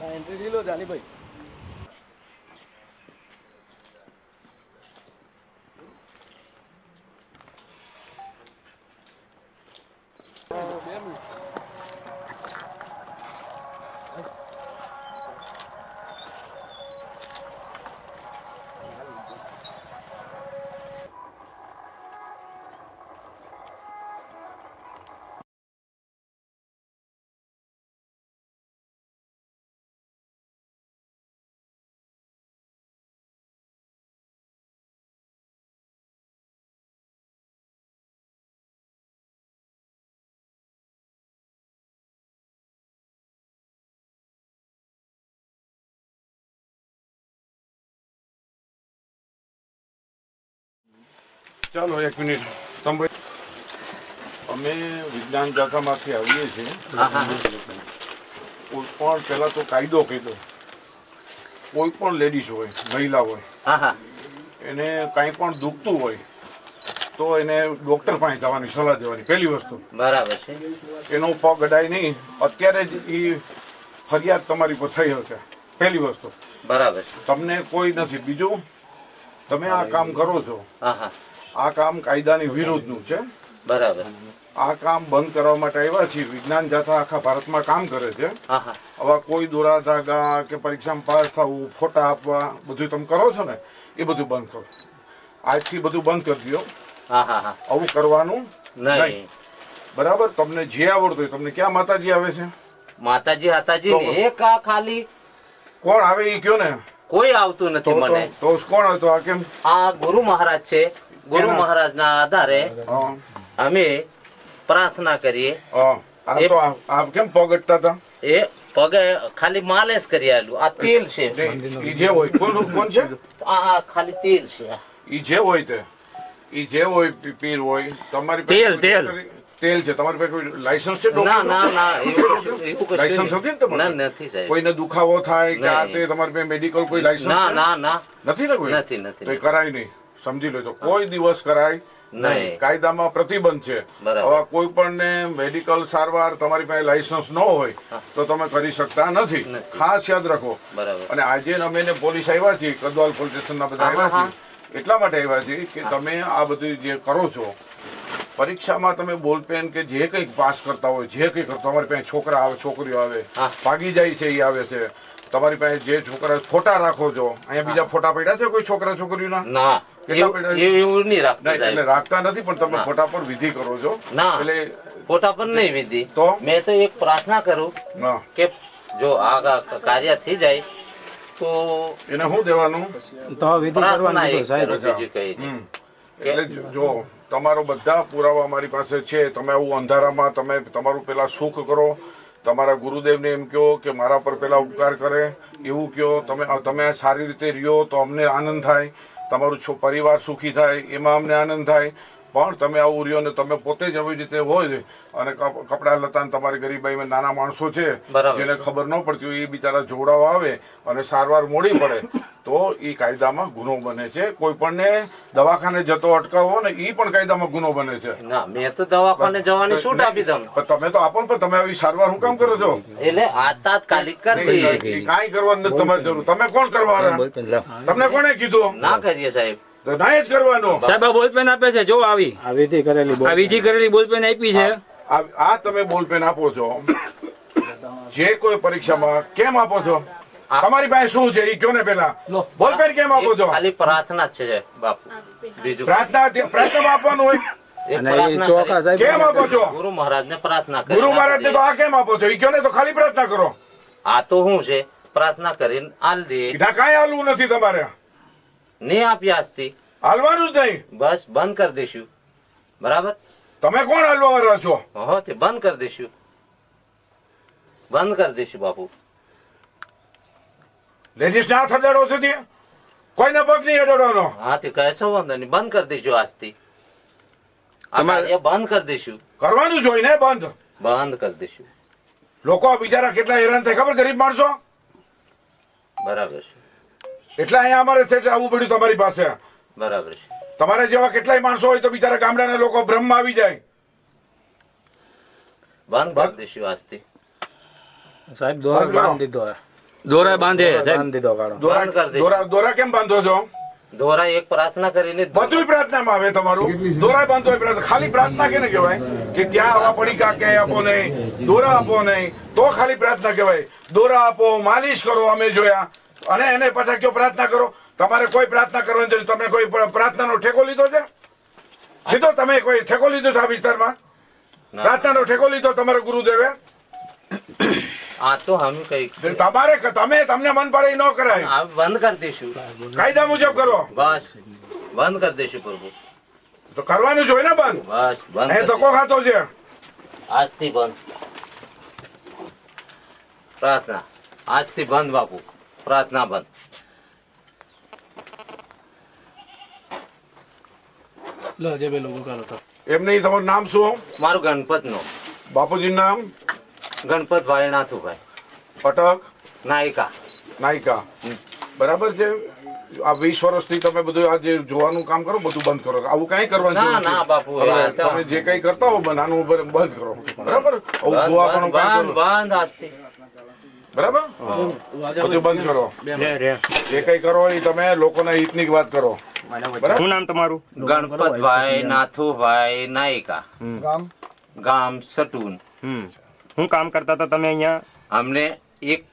Entry લીલો જાની જાનીભાઈ. ચાલો એક મિનિટ. તમે અમે વિજ્ઞાન જાતામાંથી આવીએ છીએ. કોઈ પણ પહેલાં તો કાયદો કહી કોઈ પણ લેડીઝ હોય મહિલા હોય એને કાંઈ પણ દુખતું હોય તો એને ડૉક્ટર પાસે જવાની સલાહ દેવાની પહેલી વસ્તુ. બરાબર છે. એનો પગ અડાય નહીં. અત્યારે જ એ ફરિયાદ તમારી પર થઈ હશે. પહેલી વસ્તુ. બરાબર તમને કોઈ નથી. બીજું તમે આ કામ કરો છો. આ કામ કાયદાની વિરુદ્ધનું છે. બરાબર. આ કામ બંધ કરવા માટે આવ્યા છીએ. વિજ્ઞાન જાથા આખા ભારતમાં કામ કરે છે. આવા કોઈ દોરા ધાગા કે પરીક્ષામાં પાસ થવું ફોટા આપવા બધું તમે કરો છો ને એ બધું બંધ કરો. આજથી બધું બંધ કરી દો આવું કરવાનું નહીં. બરાબર? તમને જે આવડતું હોય તમને ક્યાં માતાજી આવે છે? માતાજી હાતાજી એક આ ખાલી. કોણ આવે એ કયો ને? કોઈ આવતું નથી મને તો તો કોણ હતો આ કેમ? આ ગુરુ મહારાજ છે. ગુરુ મહારાજ ના આધારે અમે પ્રાર્થના કરીએ. કેમ પગ હતા? એ પગે ખાલી માલિશ કરી આલું. આ તેલ છે. ઈ જે હોય કોણ કોણ છે? આ ખાલી તેલ છે. ઈ જે હોય તે. ઈ જે હોય પીર હોય તમારી તેલ, કોઈ તેલ. તેલ છે. તમારી પાસે કોઈ લાયસન્સ છે ના ના ના લાયસન્સ. નથી ને તમારે? ના નથી સાહેબ. કોઈને દુખાવો થાય કે આ તે તમારી પાસે મેડિકલ કોઈ લાયસન્સ ના ના ના. નથી ને કોઈ? નથી, નથી, તો. કરાય નહીં. સમજી લેજો. કોઈ દિવસ કરાય નહીં. કાયદામાં પ્રતિબંધ છે. હવે કોઈ પણ ને મેડિકલ સારવાર તમારી પાસે લાયસન્સ ન હોય તો તમે કરી શકતા નથી. ખાસ યાદ રાખો. અને આજે અમે ને પોલીસ આવ્યા છીએ કદવાલ પોલીસ સ્ટેશનના બધા આવ્યા છીએ. એટલા માટે આવ્યા છીએ કે તમે આ બધું જે કરો છો પરીક્ષામાં તમે બોલપેન કે જે કંઈક પાસ કરતા હોય જે કંઈક કરતા તમારી પાસે છોકરા આવે છોકરીઓ આવે ભાગી જાય છે એ આવે છે. તમારી પાસે જે છોકરા ફોટા રાખો છો અહીંયા બીજા ફોટા પડ્યા છે કોઈ છોકરા છોકરીઓના? ના. એવું પેડા? એવું- એવું નહીં રાખતું એટલે રાખતા નથી પણ તમે ના. પર વિધિ કરો છો. ના. એટલે ફોટા પર નહીં વિધિ. તો? મેં તો એક પ્રાર્થના કરું કે જો આ કાર્ય થઈ જાય તો એને શું દેવાનું? તો વિધિ કરવાની એક તો સાહેબ. કરું બીજું કઈ એટલે જો તમારો બધા પુરાવા અમારી પાસે છે તમે આવું અંધારામાં તમે તમારું પેલા સુખ કરો. તમારા ગુરુદેવને એમ કહો કે મારા પર પેલા ઉપકાર કરે એવું કહો તમે તમે સારી રીતે રહ્યો તો અમને આનંદ થાય. તમારું છો પરિવાર સુખી થાય એમાં અમને આનંદ થાય. પણ તમે આવું રહ્યો ને તમે પોતે જ આવી રીતે હોય અને કપડા કપડાં લતા ને તમારી ગરીબાઈમાં નાના માણસો છે. જેને ખબર ન પડતી હોય એ બિચારા જોડાવ આવે અને સારવાર મોડી પડે તો એ કાયદામાં ગુનો બને છે. કોઈ પણને દવાખાને જતો અટકાવો ને એ પણ કાયદામાં ગુનો બને છે. ના મેં તો દવાખાને જવાની છૂટ આપી તમને તમે તો આપો પણ તમે આવી સારવાર હું કામ કરો છો? એટલે આ તાત્કાલિક કરી દઈએ. કાંઈ કરવાનું નથી તમારે જરૂર. તમે કોણ કરવાના તમને કોણે કીધું? ના કરીએ સાહેબ. તો ના જ કરવાનું. સાહેબ આ બોલપેન આપે છે. જો આવી. આ વિધિ કરેલી આ વિધિ કરેલી બોલપેન આપી છે. આ આ તમે બોલપેન આપો છો. જે કોઈ પરીક્ષામાં કેમ આપો છો? તમારી પાસે શું છે? એ કયો ને પેલા? બોલપેન કેમ આપો છો? ખાલી પ્રાર્થના છે બાપુ. બીજું પ્રાર્થના પ્રાર્થનામાં આપવાનું હોય. એક અને એ પ્રાર્થના ચોખા કરી. સાહેબ કેમ આપો છો? ગુરુ મહારાજ ને પ્રાર્થના ગુરુ મહારાજ તો આ કેમ આપો છો? એ કયો ને? તો ખાલી પ્રાર્થના કરો. આ તો શું છે. પ્રાર્થના કરીને આલ દે કાંઈ હાલવું નથી તમારે. નહીં આપી આજથી. હાલવાનું જ નહીં. બસ બંધ કરી દઈશું. બરાબર? તમે કોણ હાલવા વાળા છો? હો તે બંધ કરી દઈશું. બંધ કરી દઈશું બાપુ. લેડીઝ ના થડાડો છો તે કોઈને પગ નહીં અડાડવાનો? હા તે કહે છે વાંધો નહીં. બંધ કરી દઈશું આજથી. કાર્ય બંધ કરી દઈશું. કરવાનું જ ને બંધ. બંધ કરી દઈશું. લોકો બિચારા કેટલા હેરાન થાય ખબર ગરીબ માણસો? બરાબર છે. એટલે અહીંયા અમારે છે આવવું પડ્યું તમારી પાસે. બરાબર છે. તમારે જેવા કેટલાય માણસો હોય તો બિચારા ગામડાના લોકો બ્રહ્મમાં આવી જાય. બંધ કરી દઈશું આજથી સાહેબ દોરા બંધ દીધો દોરા બાંધે સાહેબ. બાંધી દીધો કાળો. દોરા કરી દે. દોરા દોરા કેમ બાંધો છો? દોરા એક પ્રાર્થના કરીને બધું. પ્રાર્થનામાં આવે તમારું. દોરા બાંધો ખાલી પ્રાર્થના કેને કહેવાય? કે ત્યાં આવા પડીકા કે આપો નહીં દોરા આપો નહીં તો ખાલી પ્રાર્થના કહેવાય. દોરા આપો માલિશ કરો અમે જોયા. અને એને પાછા કયો પ્રાર્થના કરો? તમારે કોઈ પ્રાર્થના કરવાની જરૂર તમે કોઈ પ્રાર્થનાનો ઠેકો લીધો છે? સીધો તમે કોઈ ઠેકો લીધો છે આ વિસ્તારમાં? પ્રાર્થનાનો ઠેકો લીધો તમારો ગુરુદેવે? આ તો હમ કઈ તમારે તમે તમને મન પડે ન કરાય. બંધ કરી દઈશું. કાયદા મુજબ કરો. બસ. બંધ કરી દઈશું પ્રભુ. તો કરવાનું જ હોય ને બંધ. બસ બંધ એ ધક્કો ખાતો છે. આજથી બંધ. પ્રાર્થના. આજથી બંધ બાપુ. પ્રાર્થના બંધ લો જે બે લોકો કરો તો. એમ નહીં તમારું નામ શું? મારું ગણપતનો. બાપુજી નામ? ગણપતભાઈ નાથુભાઈ અટક નાયિકા. નાયિકા. બરાબર છે? આ વીસ વર્ષથી તમે બધું આ જે જોવાનું કામ કરો બધું બંધ કરો. આવું કઈ કરવાનું ના, ના, બાપુ, તમે જે કઈ કરતા હો બનાનું બંધ કરો. બરાબર? આવું જોવાનું બંધ આજથી. બરાબર? બધું બંધ કરો. રે રે. જે કઈ કરો એ તમે લોકોના હિતની જ વાત કરો. શું નામ તમારું? ગણપતભાઈ નાથુભાઈ નાયકા. ગામ? ગામ સટુન. હું કામ કરતા હતા તમે અહીંયા? અમને એક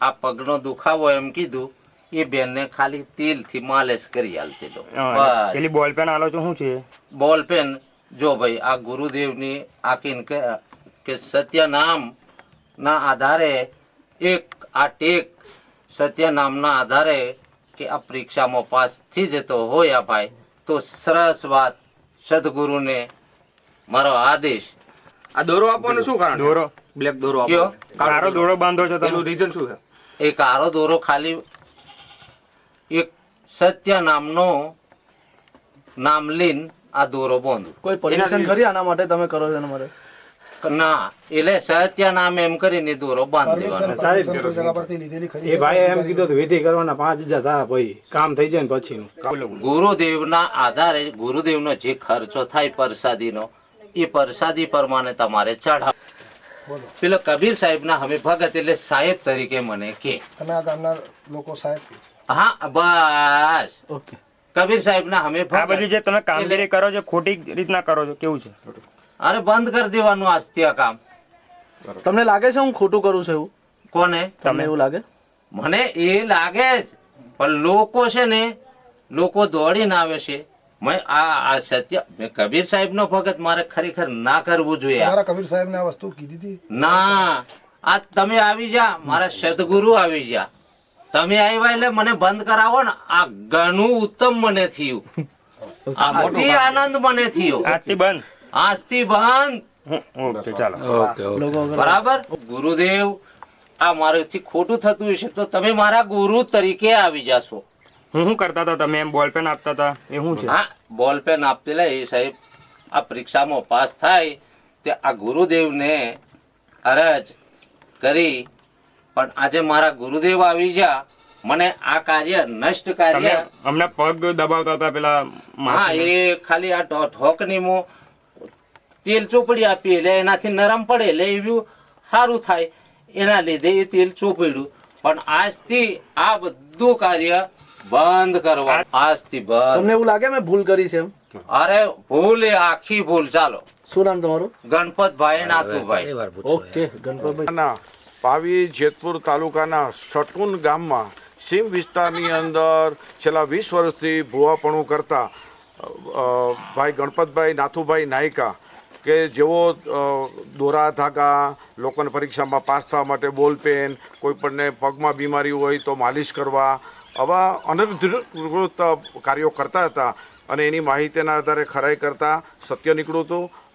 આ પગનો દુખાવો એમ કીધું એ બેનને ખાલી તેલથી માલિશ કરી આલતી દો પેલી બોલ પેન આલો છો શું છે? બોલ પેન? જો ભાઈ આ ગુરુદેવની આખીન કે કે સત્ય નામ ના આધારે એક આ ટેક સત્ય નામના આધારે કે આ પરીક્ષામાં પાસ થઈ જતો હોય આ ભાઈ તો સરસ વાત સદગુરુને મારો આદેશ. આ દોરો આપવાનું શું કારણ દોરો. બ્લેક દોરો આપ્યો કારો દોરો બાંધો છો તેનું રીઝન શું છે? એ કારો દોરો ખાલી એક સત્ય નામનો નામ લઈને આ દોરો બાંધો. કોઈ પરમિશન ખરી આના માટે તમે કરો છો એના માટે? ના એટલે સત્ય નામ એમ કરીને દોરો બાંધી પરમિશન દેવાનો. એ ભાઈ એમ કીધું તો વિધિ કરવાના પાંચ હજાર થાય ભાઈ કામ થઈ જાય ને પછીનું. ગુરુદેવના આધારે ગુરુદેવનો જે ખર્ચો થાય પ્રસાદીનો એ પ્રસાદી પ્રમાણે તમારે ચઢાવ. પેલો કબીર સાહેબના અમે ભગત એટલે સાહેબ તરીકે મને કે. તમે આ ગામના લોકો સાહેબ હા બસ. ઓકે. કબીર સાહેબના અમે આ બધી જે તમે કામગીરી કરો છો ખોટી રીતના કરો છો કેવું છે? અરે બંધ કરી દેવાનું આજથી આ કામ તમને લાગે છે હું ખોટું કરું છું એવું? કોને? તમને એવું લાગે? મને એ લાગે જ. પણ લોકો છે ને લોકો દોડીને આવે છે. મેં આ આ સત્ય કબીર સાહેબ નો ભગત મારે ખરેખર ના કરવું જોઈએ. આ. કબીર સાહેબ ને આ વસ્તુ કીધી હતી? ના. આ તમે આવી જા. મારા સદગુરુ આવી જા. તમે આવ્યા એટલે મને બંધ કરાવો ને. આ ઘણું ઉત્તમ મને થયું. આ અતિ આનંદ મને થયો. આટલી બંધ. આજથી બંધ ઓકે ચાલો. ઓકે ઓકે બરાબર? ગુરુદેવ આ મારાથી ખોટું થતું હશે તો તમે મારા ગુરુ તરીકે આવી જાશો. હું શું કરતા હતા તમે? એમ બોલપેન આપતા હતા? એ શું છે? હા બોલપેન આપતેલા એ સાહેબ આ પરીક્ષામાં પાસ થાય તે આ ગુરુદેવને અરજ કરી પણ આજે મારા ગુરુદેવ આવી જા મને આ કાર્ય નષ્ટ કાર્ય અમને પગ દબાવતા હતા પેલા હા એ ખાલી આ ઠોકની મો તેલ ચોપડી આપી એટલે એનાથી નરમ પડે એટલે એવું સારું થાય. એના લીધે એ તેલ ચોપડ્યું. પણ આજથી આ બધું કાર્ય બંધ કરવા આજથી બંધ. તમને એવું લાગે મેં ભૂલ કરી છે અરે ભૂલ એ આખી ભૂલ. ચાલો. શું નામ તમારું? ગણપતભાઈ નાથુભાઈ. ઓકે ગણપતભાઈ. ના પાવી જેતપુર તાલુકાના સટુન ગામમાં સીમ વિસ્તારની અંદર છેલ્લા વીસ વર્ષથી ભુવાપણું કરતા ભાઈ ગણપતભાઈ નાથુભાઈ નાયકા કે જેઓ દોરા, ધાગા, લોકોને પરીક્ષામાં પાસ થવા માટે બોલપેન કોઈપણને પગમાં બીમારી હોય તો માલિશ કરવા, આવા અનધિકૃત કાર્યો કરતા હતા અને એની માહિતીના આધારે ખરાઈ કરતાં સત્ય નીકળ્યું હતું.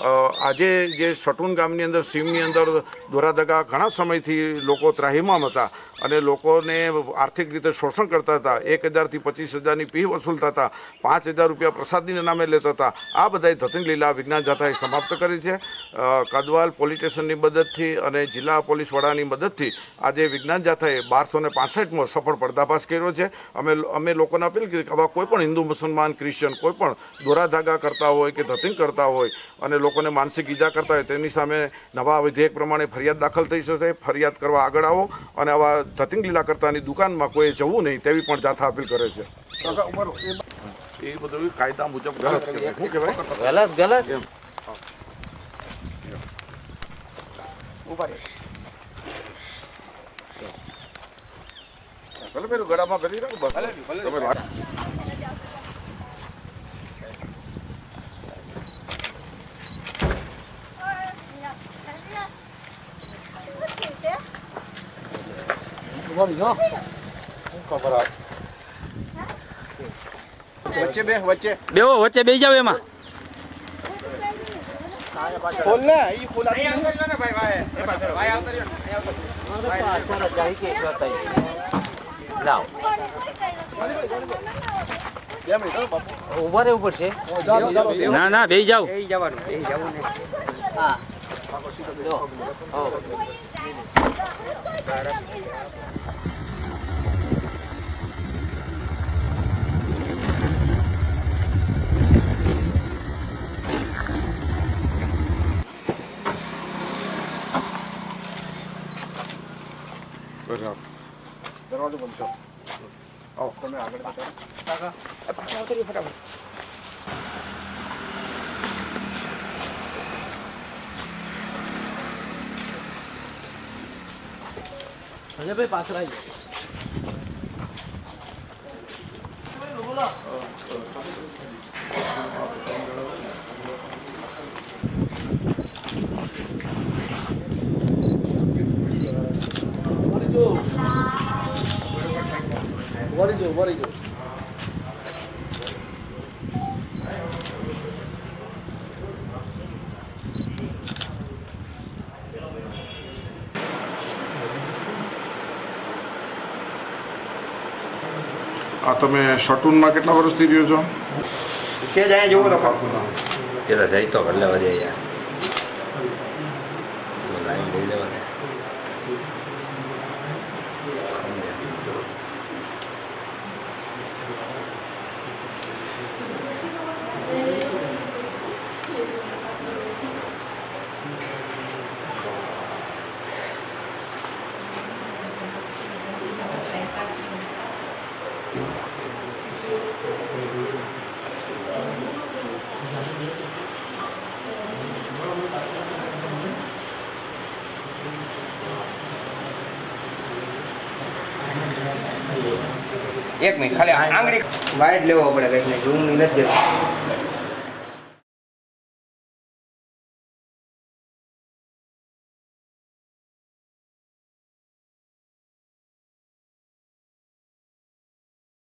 આજે જે સટુન ગામની અંદર સીમની અંદર દોરાદગા ઘણા સમયથી લોકો ત્રાહીમામ હતા. અને લોકોને આર્થિક રીતે શોષણ કરતા હતા. એક હજારથી પચીસ હજારની પી વસૂલતા હતા. પાંચ હજાર રૂપિયા પ્રસાદીના નામે લેતા હતા. આ બધાય ધતિંગ લીલા વિજ્ઞાન જાથાએ સમાપ્ત કરી છે. કદવાલ પોલીસ સ્ટેશનની મદદથી અને જિલ્લા પોલીસ વડાની મદદથી આજે વિજ્ઞાન જાથાએ બારસો ને પાસઠમો સફળ પર્દાફાશ કર્યો છે. અમે અમે લોકોને અપીલ કરી કે આવા કોઈપણ હિન્દુ, મુસલમાન ક્રિશ્ચન કોઈ પણ દોરા કરતા હોય કે ધતિંગ કરતા હોય અને લોકોને માનસિક ઈજા કરતા હોય તેની સામે નવા વિધેયક પ્રમાણે ફરિયાદ દાખલ થઈ જશે. ફરિયાદ કરવા આગળ આવો અને આવા ધતિંગ લીલા કરતાની દુકાનમાં કોઈ જવું નહીં તેવી પણ જાથા અપીલ કરે છે એ બધું કાયદા મુજબ ગલત કહેવાય શું કહેવાય ગલત ગલત ભલે પેલું ગળામાં ભરી રાખો બસ બે વચ્ચે. બેવો વચ્ચે બે જાવ એમાં. લાવ. ઊભા રહેવું પડશે. ના ના બે જાવ હા. 들어가서 먼저. 어, 그러면 안 그래도 돼. 나가. 빨리 하라고. બેઠા. સંજયભાઈ પાછળ આવી જાઓ. ઊભા રહી જાઓ, ઊભા રહી જાઓ. આ તમે શટુનમાં કેટલા વર્ષથી રહ્યો છો? છે જાય જોવો તો કેટલા જાય તો ભલે વધે યાર લાઈન લઈ લેવા દે એક મિનિટ ખાલી આંગળી વાઇટ લેવો પડે કંઈક નહીં ઝૂમની નથી